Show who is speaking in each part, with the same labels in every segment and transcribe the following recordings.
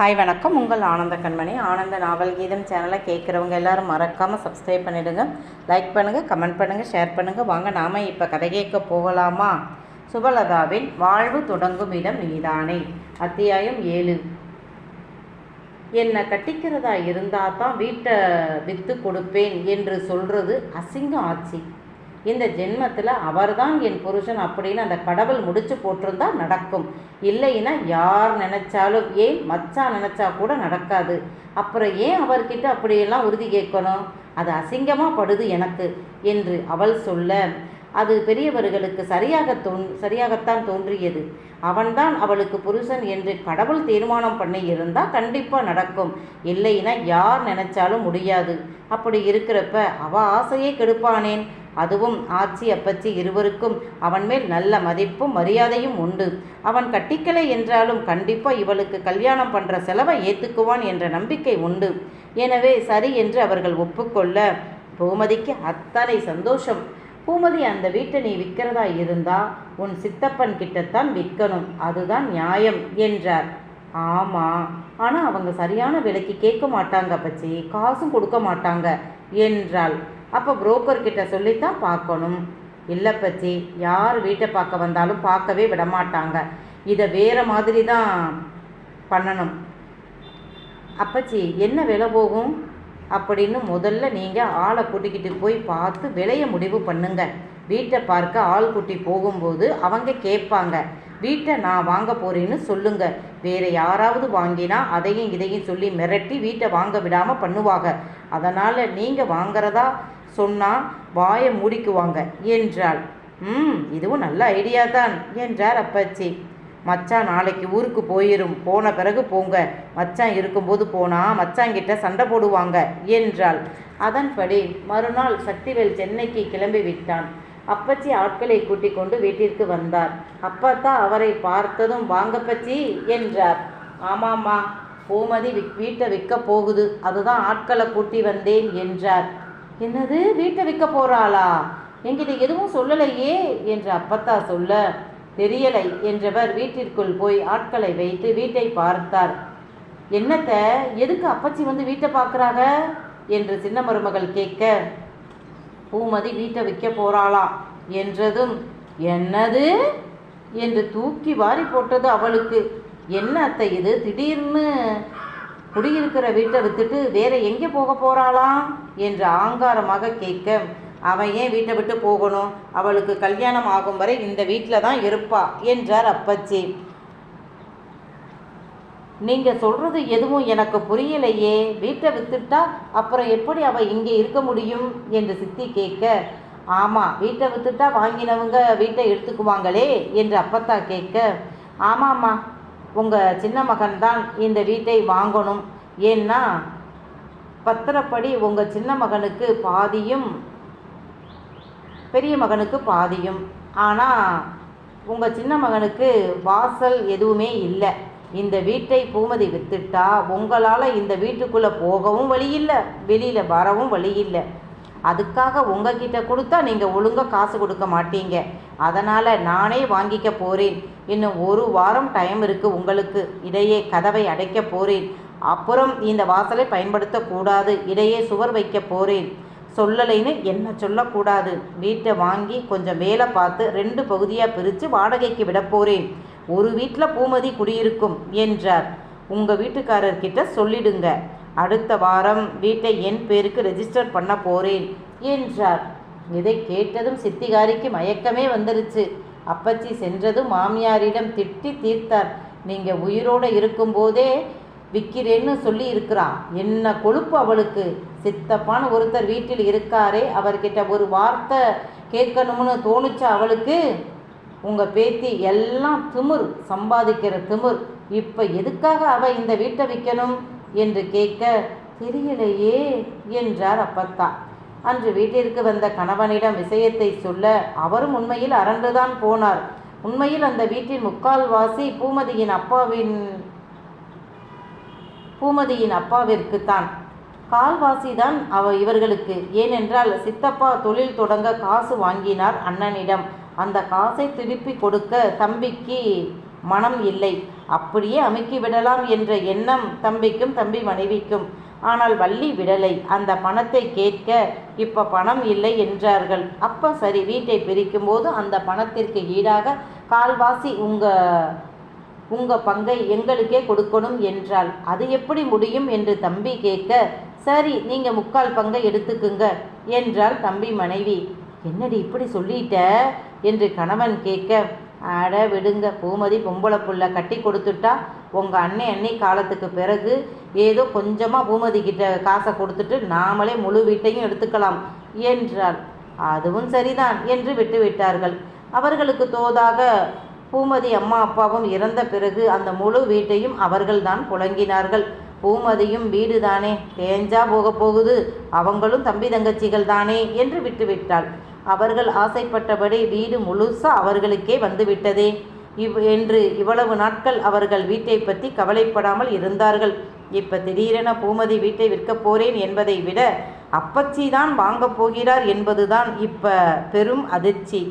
Speaker 1: Hi வணக்கம். உங்கள் ஆனந்த கண்மணி. ஆனந்த நாவல் கீதம் சேனலை கேட்குறவங்க எல்லாரும் மறக்காமல் சப்ஸ்கிரைப் பண்ணிடுங்க. லைக் பண்ணுங்கள் கமெண்ட் பண்ணுங்கள் ஷேர் பண்ணுங்கள் வாங்க நாம் இப்போ கதை கேட்க போகலாமா? சுபலதாவின் வாழ்வு தொடங்கும் இடம் நீதானே அத்தியாயம் ஏழு. என்னை கட்டிக்கிறதா இருந்தால் தான் வீட்டை விற்று கொடுப்பேன் என்று சொல்கிறது அசிங்கம் ஆச்சு இந்த ஜென்மத்தில் அவர்தான் என் புருஷன் அப்படின்னு அந்த கடவுள் முடிச்சு போட்டிருந்தா நடக்கும். இல்லைன்னா யார் நினைச்சாலும் ஏன் மச்சான் நினைச்சா கூட நடக்காது. அப்புறம் ஏன் அவர்கிட்ட அப்படியெல்லாம் உறுதி கேட்கணும்? அது அசிங்கமாக படுது எனக்கு என்று அவள் சொல்ல அது பெரியவர்களுக்கு சரியாக தோன் சரியாகத்தான் தோன்றியது. அவன்தான் அவளுக்கு புருஷன் என்று கடவுள் தீர்மானம் பண்ணி இருந்தால் கண்டிப்பாக நடக்கும். இல்லைன்னா யார் நினைச்சாலும் முடியாது. அப்படி இருக்கிறப்ப அவ ஆசையே கெடுப்பானேன். அதுவும் ஆச்சி அப்பச்சி இருவருக்கும் அவன் மேல் நல்ல மதிப்பும் மரியாதையும் உண்டு. அவன் கட்டிக்கலை என்றாலும் கண்டிப்பாக இவளுக்கு கல்யாணம் பண்ணுற செலவை ஏற்றுக்குவான் என்ற நம்பிக்கை உண்டு. எனவே சரி என்று அவர்கள் ஒப்புக்கொள்ள பூமதிக்கு அத்தனை சந்தோஷம். பூமதி அந்த வீட்டை நீ விற்கிறதா இருந்தா உன் சித்தப்பன் கிட்டத்தான் விற்கணும். அதுதான் நியாயம் என்றார். ஆமாம் ஆனால் அவங்க சரியான விலைக்கு கேட்க மாட்டாங்க பச்சி காசும் கொடுக்க மாட்டாங்க என்றாள். அப்போ புரோக்கர் கிட்ட சொல்லித்தான் பார்க்கணும். இல்லை பச்சி யார் வீட்டை பார்க்க வந்தாலும் பார்க்கவே விட மாட்டாங்க இதை வேறு மாதிரி தான் பண்ணணும் அப்பச்சி என்ன விலை போகும்? அப்படின்னு முதல்ல நீங்கள் ஆளை கூட்டிக்கிட்டு போய் பார்த்து விலையை முடிவு பண்ணுங்க. வீட்டை பார்க்க ஆள் கூட்டி போகும்போது அவங்க கேட்பாங்க. வீட்டை நான் வாங்க போகிறேன்னு சொல்லுங்க. வேறு யாராவது வாங்கினா அதையும் இதையும் சொல்லி மிரட்டி வீட்டை வாங்க விடாமல் பண்ணுவாங்க. அதனால் நீங்கள் வாங்குறதா சொன்னால் வாயை மூடிக்குவாங்க என்றாள். ம் இதுவும் நல்ல ஐடியா தான் என்றார் அப்பாச்சி. மச்சான் நாளைக்கு ஊருக்கு போயிரும் போன பிறகு போங்க. மச்சான் இருக்கும்போது போனா மச்சாங்கிட்ட சண்டை போடுவாங்க என்றாள். அதன்படி மறுநாள் சக்திவேல் சென்னைக்கு கிளம்பி விட்டான். அப்பச்சி ஆட்களை கூட்டிக் கொண்டு வீட்டிற்கு வந்தார். அப்பத்தா அவரை பார்த்ததும் வாங்கப்பச்சி என்றார். ஆமாம்மா பூமதி வீட்டை விற்க போகுது. அதுதான் ஆட்களை கூட்டி வந்தேன் என்றார். என்னது? வீட்டை விற்க போறாளா? என்கிட்ட எதுவும் சொல்லலையே என்று அப்பத்தா சொல்ல தெரியலை என்றவர் வீட்டிற்குள் போய் ஆட்களை வைத்து வீட்டை பார்த்தார். என்னத்த? எதுக்கு அப்பச்சி வந்து வீட்டை பார்க்குறாங்க என்று சின்ன மருமகள் கேட்க பூமதி வீட்டை விற்க போகிறாளா என்றதும் என்னது? என்று தூக்கி வாரி போட்டது அவளுக்கு. என்ன அத்தை இது? திடீர்னு குடியிருக்கிற வீட்டை வித்துட்டு வேற எங்கே போக போறாளாம்? என்று ஆங்காரமாக கேட்க அவன் ஏன் வீட்டை விட்டு போகணும்? அவளுக்கு கல்யாணம் ஆகும் வரை இந்த வீட்டில் தான் இருப்பா என்றார் அப்பச்சி. நீங்க சொல்றது எதுவும் எனக்கு புரியலையே. வீட்டை வித்துட்டா அப்புறம் எப்படி அவ இங்கே இருக்க முடியும்? என்று சித்தி கேட்க ஆமா வீட்டை வித்துட்டா வாங்கினவங்க வீட்டை எடுத்துக்குவாங்களே என்று அப்பத்தா கேட்க ஆமாம்மா உங்கள் சின்ன மகன் தான் இந்த வீட்டை வாங்கணும். ஏன்னா பத்திரப்படி உங்கள் சின்ன மகனுக்கு பாதியும் பெரிய மகனுக்கு பாதியும். ஆனால் உங்கள் சின்ன மகனுக்கு வாசல் எதுவுமே இல்லை. இந்த வீட்டை பூமதி வித்துட்டா உங்களால் இந்த வீட்டுக்குள்ளே போகவும் வழி இல்லை வெளியில் வரவும் வழி இல்லை. அதுக்காக உங்ககிட்ட கொடுத்தா நீங்கள் ஒழுங்காக காசு கொடுக்க மாட்டீங்க. அதனால் நானே வாங்கிக்க போகிறேன் இன்னும் ஒரு வாரம் டைம் இருக்குது உங்களுக்கு. இடையே கதவை அடைக்க போகிறேன் அப்புறம் இந்த வாசலை பயன்படுத்தக்கூடாது இடையே சுவர் வைக்க போகிறேன் சொல்லலைன்னு என்ன சொல்லக்கூடாது வீட்டை வாங்கி கொஞ்சம் வேலை பார்த்து ரெண்டு பகுதியாக பிரித்து வாடகைக்கு விட போகிறேன் ஒரு வீட்டில் பூமதி குடியிருக்கும் என்றார். உங்கள் வீட்டுக்காரர்கிட்ட சொல்லிடுங்க. அடுத்த வாரம் வீட்டை என் பேருக்கு ரெஜிஸ்டர் பண்ண போகிறேன் என்றார். இதை கேட்டதும் சித்திகாரிக்கு மயக்கமே வந்துருச்சு. அப்பச்சி சென்றதும் மாமியாரிடம் திட்டி தீர்த்தார். நீங்கள் உயிரோடு இருக்கும்போதே விற்கிறேன்னு சொல்லி இருக்கிறான் என்ன கொழுப்பு அவளுக்கு? சித்தப்பான ஒருத்தர் வீட்டில் இருக்காரே அவர்கிட்ட ஒரு வார்த்தை கேட்கணும்னு தோணுச்சா அவளுக்கு? உங்கள் பேத்தி எல்லாம் திமிர் சம்பாதிக்கிற திமிர். இப்போ எதுக்காக அவ இந்த வீட்டை விற்கணும் என்று கேட்க தெரியலையே என்றார் அப்பத்தா. அன்று வீட்டிற்கு வந்த கணவனிடம் விஷயத்தை சொல்ல அவரும் உண்மையில் அரண்டுதான் போனார். உண்மையில் அந்த வீட்டின் முக்கால்வாசி பூமதியின் அப்பாவின் பூமதியின் அப்பாவிற்குத்தான். கால்வாசிதான் அவ இவர்களுக்கு. ஏனென்றால் சித்தப்பா தொழில் தொடங்க காசு வாங்கினார் அண்ணனிடம். அந்த காசை திருப்பி கொடுக்க தம்பிக்கு மனம் இல்லை. அப்படியே அமுக்கி விடலாம் என்ற எண்ணம் தம்பிக்கும் தம்பி மனைவிக்கும். ஆனால் வள்ளி விடலை. அந்த பணத்தை கேட்க இப்போ பணம் இல்லை என்றார்கள். அப்போ சரி வீட்டை பிரிக்கும் போது அந்த பணத்திற்கு ஈடாக கால்வாசி உங்கள் உங்கள் பங்கை எங்களுக்கே கொடுக்கணும் என்றால் அது எப்படி முடியும்? என்று தம்பி கேட்க சரி நீங்கள் முக்கால் பங்கை எடுத்துக்குங்க என்றாள் தம்பி மனைவி. என்னடி இப்படி சொல்லிட்ட? என்று கணவன் கேட்க அட விடுங்க பூமதி பொம்பளை புள்ள கட்டி கொடுத்துட்டா உங்கள் அன்னை அன்னை காலத்துக்கு பிறகு ஏதோ கொஞ்சமாக பூமதி கிட்ட காசை கொடுத்துட்டு நாமளே முழு வீட்டையும் எடுத்துக்கலாம் என்றார் அதுவும் சரிதான் என்று விட்டுவிட்டார்கள் அவர்களுக்கு தோதாக பூமதி அம்மா அப்பாவும் இறந்த பிறகு அந்த முழு வீட்டையும் அவர்கள்தான் புழங்கினார்கள். பூமதியும் வீடு தானே தேஞ்சா போக போகுது அவங்களும் தம்பி தங்கச்சிகள் தானே என்று விட்டுவிட்டாள் அவர்கள் ஆசைப்பட்டபடி வீடு முழுசா அவர்களுக்கே வந்துவிட்டதே. இவ் என்று இவ்வளவு நாட்கள் அவர்கள் வீட்டை பற்றி கவலைப்படாமல் இருந்தார்கள். இப்போ திடீரென பூமதி வீட்டை விற்கப் போகிறேன் என்பதை விட அப்பச்சி தான் வாங்கப் போகிறார் என்பதுதான் இப்போ பெரும் அதிர்ச்சி.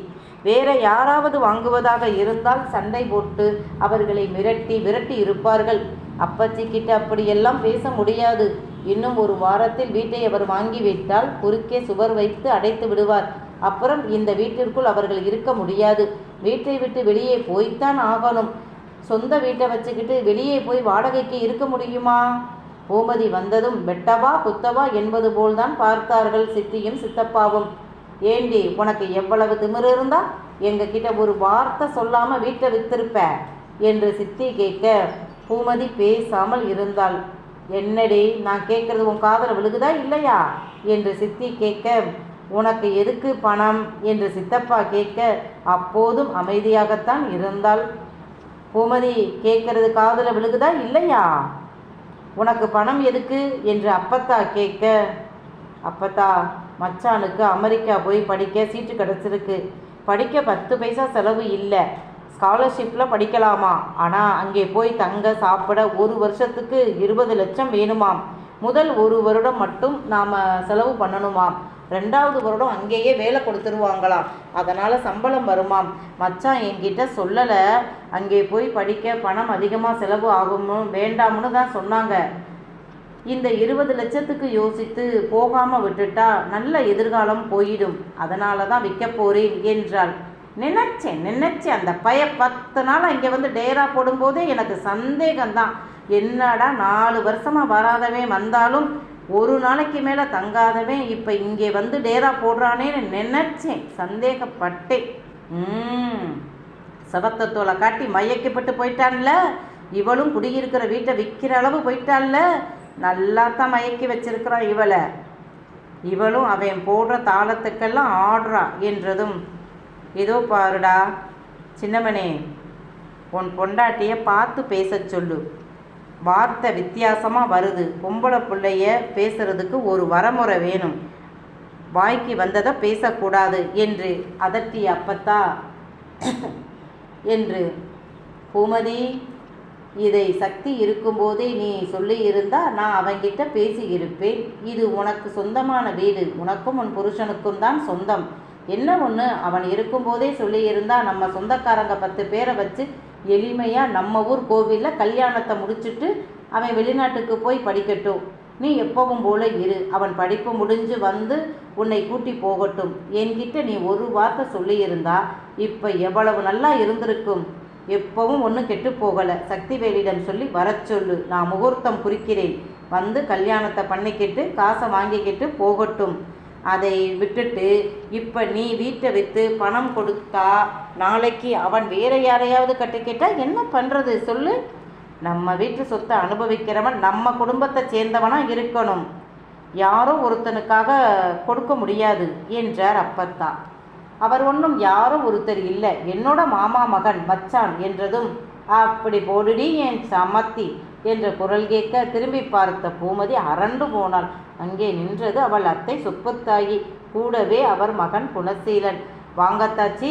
Speaker 1: வேற யாராவது வாங்குவதாக இருந்தால் சண்டை போட்டு அவர்களை மிரட்டி விரட்டி இருப்பார்கள். அப்பச்சி கிட்ட அப்படியெல்லாம் பேச முடியாது. இன்னும் ஒரு வாரத்தில் வீட்டை அவர் வாங்கிவிட்டால் குறுக்கே சுவர் வைத்து அடைத்து விடுவார். அப்புறம் இந்த வீட்டிற்குள் அவர்கள் இருக்க முடியாது. வீட்டை விட்டு வெளியே போய்த்தான் ஆகணும். சொந்த வீட்டை வச்சுக்கிட்டு வெளியே போய் வாடகைக்கு இருக்க முடியுமா? பூமதி வந்ததும் வெட்டவா குத்தவா என்பது போல்தான் பார்த்தார்கள் சித்தியும் சித்தப்பாவும். ஏண்டி உனக்கு எவ்வளவு திமிர் இருந்தா எங்ககிட்ட ஒரு வார்த்தை சொல்லாம வீட்டை வித்திருப்ப? என்று சித்தி கேட்க பூமதி பேசாமல் இருந்தாள். என்னடி நான் கேட்குறது உன் காதலை விழுகுதா இல்லையா? என்று சித்தி கேட்க உனக்கு எதுக்கு பணம்? என்று சித்தப்பா கேட்க அப்போதும் அமைதியாகத்தான் இருந்தாள். பூமதி கேட்கறது காதலை விழுகுதா இல்லையா? உனக்கு பணம் எதுக்கு? என்று அப்பத்தா கேட்க அப்பத்தா மச்சானுக்கு அமெரிக்கா போய் படிக்க சீட்டு கிடச்சிருக்கு. படிக்க பத்து பைசா செலவு இல்லை. ஸ்காலர்ஷிப்பில் படிக்கலாமா? ஆனால் அங்கே போய் தங்க சாப்பிட ஒரு வருஷத்துக்கு இருபது லட்சம் வேணுமாம். முதல் ஒரு வருடம் மட்டும் நாம் செலவு பண்ணணுமாம். ரெண்டாவது வருடம் அங்கேயே வேலை கொடுத்துருவாங்களாம். அதனால் சம்பளம் வருமாம். மச்சான் என்கிட்ட சொல்லலை. அங்கே போய் படிக்க பணம் அதிகமாக செலவு ஆகும்னு வேண்டாம்னு தான் சொன்னாங்க. இந்த இருபது லட்சத்துக்கு யோசித்து போகாமல் விட்டுட்டா நல்ல எதிர்காலம் போயிடும். அதனால தான் விற்க போறேன் என்றாள். நினைச்சேன் நினைச்சேன். அந்த பைய பத்து நாள் இங்கே வந்து டேரா போடும்போதே எனக்கு சந்தேகம்தான். என்னடா நாலு வருஷமாக வராதவன் வந்தாலும் ஒரு நாளைக்கு மேலே தங்காதவன் இப்போ இங்கே வந்து டேரா போடுறானேன்னு நினைச்சேன். சந்தேகப்பட்டேன். ம். சபத்தத்தோலை காட்டி மயக்கப்பட்டு போயிட்டான்ல? இவளும் குடியிருக்கிற வீட்டை விற்கிற அளவு போயிட்டான்ல? நல்லா தான் மயக்கி வச்சிருக்கிறான் இவளை. இவளும் அவன் போடுற தாளத்துக்கெல்லாம் ஆடுறா என்றதும் இதோ பாருடா சின்னமனே உன் பொண்டாட்டிய பார்த்து பேசச் சொல்லு. வார்த்தை வித்தியாசமாக வருது. பொம்பளை பிள்ளைய பேசுறதுக்கு ஒரு வரமுறை வேணும். வாய்க்கு வந்ததை பேசக்கூடாது என்று அதட்டி அப்பத்தா. என்று பூமதி இதை சக்தி இருக்கும்போதே நீ சொல்லியிருந்தா நான் அவங்கிட்ட பேசியிருப்பேன். இது உனக்கு சொந்தமான வீடு. உனக்கும் உன் புருஷனுக்கும் தான் சொந்தம். என்ன ஒன்று அவன் இருக்கும்போதே சொல்லியிருந்தா நம்ம சொந்தக்காரங்க பத்து பேரை வச்சு எளிமையாக நம்ம ஊர் கோவிலில் கல்யாணத்தை முடிச்சுட்டு அவன் வெளிநாட்டுக்கு போய் படிக்கட்டும். நீ எப்பவும் போல இரு. அவன் படிப்பு முடிஞ்சு வந்து உன்னை கூட்டி போகட்டும். என்கிட்ட நீ ஒரு வார்த்தை சொல்லியிருந்தா இப்போ எவ்வளவு நல்லா இருந்திருக்கும். எப்பவும் ஒன்றும் கெட்டு போகலை. சக்திவேலிடம் சொல்லி வர சொல்லு. நான் முகூர்த்தம் குறிக்கிறேன். வந்து கல்யாணத்தை பண்ணிக்கிட்டு காசை வாங்கிக்கிட்டு போகட்டும். அதை விட்டுட்டு இப்போ நீ வீட்டை விற்று பணம் கொடுத்தா நாளைக்கு அவன் வேற யாரையாவது கட்டிக்கிட்டா என்ன பண்ணுறது சொல்லு? நம்ம வீட்டு சொத்தை அனுபவிக்கிறவன் நம்ம குடும்பத்தை சேர்ந்தவனாக இருக்கணும். யாரோ ஒருத்தனுக்காக கொடுக்க முடியாது என்றார் அப்பத்தா. அவர் ஒன்றும் யாரோ ஒருத்தர் இல்லை. என்னோட மாமா மகன் மச்சான் என்றதும் அப்படி போடுடி என் சமத்தி என்ற குரல் கேட்க திரும்பி பார்த்த பூமதி அரண்டு போனாள். அங்கே நின்றது அவள் அத்தை சுப்புத்தாயி. கூடவே அவர் மகன் குணசீலன். வாங்கத்தாச்சி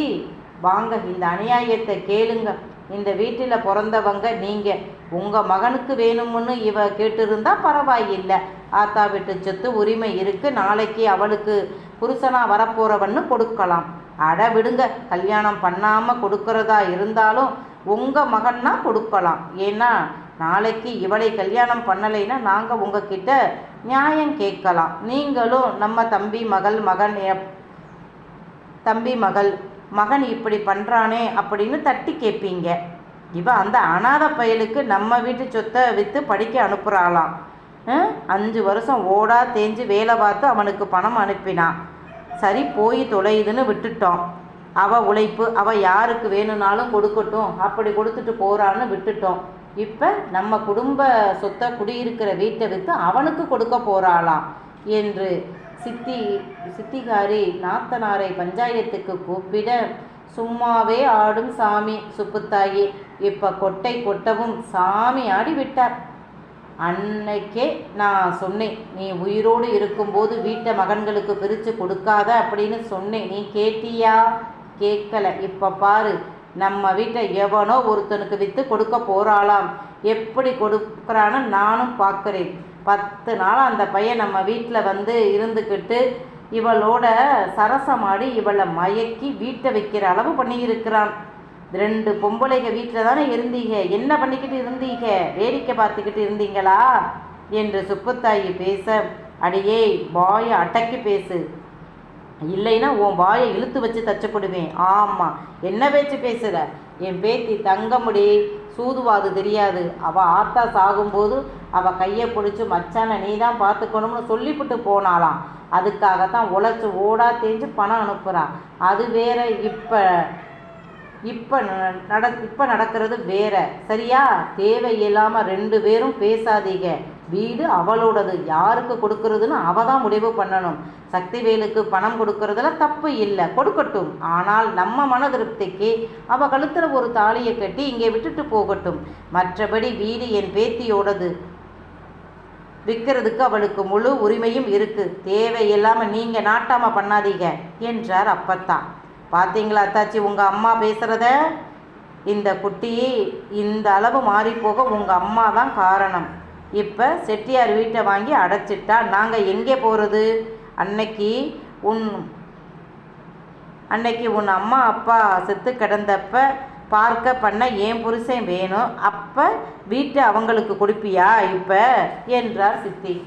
Speaker 1: வாங்க. இந்த அநியாயத்தை கேளுங்க. இந்த வீட்டில் பிறந்தவங்க நீங்கள் உங்கள் மகனுக்கு வேணும்னு இவ கேட்டிருந்தா பரவாயில்லை. ஆத்தா வீட்டு சொத்து உரிமை இருக்குது நாளைக்கு அவளுக்கு புருஷனாக வரப்போகிறவன்னு கொடுக்கலாம். அட விடுங்க. கல்யாணம் பண்ணாமல் கொடுக்கறதா இருந்தாலும் உங்கள் மகன்னா கொடுக்கலாம். ஏன்னா நாளைக்கு இவளை கல்யாணம் பண்ணலைன்னா நாங்கள் உங்ககிட்ட நியாயம் கேட்கலாம். நீங்களும் நம்ம தம்பி மகள் மகன் தம்பி மகள் மகன் இப்படி பண்ணுறானே அப்படின்னு தட்டி கேட்பீங்க. இவன் அந்த அனாதை பயலுக்கு நம்ம வீட்டு சொத்தை விற்று படிக்க அனுப்புகிறாளாம் அஞ்சு வருஷம் ஓடா தேஞ்சு வேலை பார்த்து அவனுக்கு பணம் அனுப்பினான். சரி போய் தொலையுதுன்னு விட்டுட்டோம். அவ உழைப்பு அவள் யாருக்கு வேணும்னாலும் கொடுக்கட்டும். அப்படி கொடுத்துட்டு போகிறான்னு விட்டுட்டோம். இப்போ நம்ம குடும்ப சொத்தை குடியிருக்கிற வீட்டை விற்று அவனுக்கு கொடுக்க போகிறாளாம் என்று சித்தி சித்திகாரி நாத்தனாரை பஞ்சாயத்துக்கு கூப்பிட சும்மாவே ஆடும் சாமி சுப்புத்தாயி இப்போ கொட்டை கொட்டவும் சாமி ஆடி விட்டார். அன்னைக்கே நான் சொன்னேன் நீ உயிரோடு இருக்கும்போது வீட்டை மகன்களுக்கு பிரித்து கொடுக்காத அப்படின்னு சொன்னேன். நீ கேட்டியா? கேட்கல. இப்போ பாரு நம்ம வீட்டை எவனோ ஒருத்தனுக்கு விற்று கொடுக்க போகிறாளாம் எப்படி கொடுக்குறான்னு நானும் பார்க்குறேன் பத்து நாள் அந்த பையன் நம்ம வீட்டில் வந்து இருந்துக்கிட்டு இவளோட சரசமாடி இவளை மயக்கி வீட்டை வைக்கிற அளவு பண்ணியிருக்கிறான். ரெண்டு பொம்பளைங்க வீட்டில் தானே இருந்தீங்க. என்ன பண்ணிக்கிட்டு இருந்தீங்க? வேடிக்கை பார்த்துக்கிட்டு இருந்தீங்களா? என்று சுப்புத்தாயி பேச அடியே பாய அடக்கி பேசு. இல்லைன்னா உன் வாயை இழுத்து வச்சு தச்சப்படுவேன். ஆமாம் என்ன பேச்சு பேசுகிற என் பேத்தி தங்கமுடி சூதுவாது தெரியாது. அவள் ஆத்தா சாகும்போது அவள் கையை பிடிச்சி மச்சானை நீ தான் பார்த்துக்கணும்னு சொல்லிவிட்டு போனாளாம். அதுக்காகத்தான் உழைச்சி ஓடா தேஞ்சு பணம் அனுப்புகிறான் அது வேற இப்போ இப்போ நட இப்போ நடக்கிறது வேற. சரியா? தேவையில்லாமல் ரெண்டு பேரும் பேசாதீங்க. வீடு அவளோடது. யாருக்கு கொடுக்கறதுன்னு அவ தான் முடிவு பண்ணணும். சக்திவேலுக்கு பணம் கொடுக்கறதுல தப்பு இல்லை. கொடுக்கட்டும். ஆனால் நம்ம மன திருப்திக்கு அவ கழுத்தில் ஒரு தாலியை கட்டி இங்கே விட்டுட்டு போகட்டும். மற்றபடி வீடு என் பேத்தியோடது. விற்கிறதுக்கு அவளுக்கு முழு உரிமையும் இருக்கு. தேவையில்லாமல் நீங்கள் நாட்டாம பண்ணாதீங்க என்றார் அப்பத்தா. பார்த்தீங்களா அத்தாச்சி உங்கள் அம்மா பேசுகிறத இந்த குட்டி இந்த அளவு மாறிப்போக உங்கள் அம்மா தான் காரணம். இப்போ செட்டியார் வீட்டை வாங்கி அடைச்சிட்டா நாங்கள் எங்கே போகிறது அன்னைக்கு உன் அன்னைக்கு உன் அம்மா அப்பா செத்து கிடந்தப்ப பார்க்க பண்ண ஏன் புருஷன் வேணும்? அப்போ வீட்டை அவங்களுக்கு கொடுப்பியா இப்போ? என்றார் சித்தி.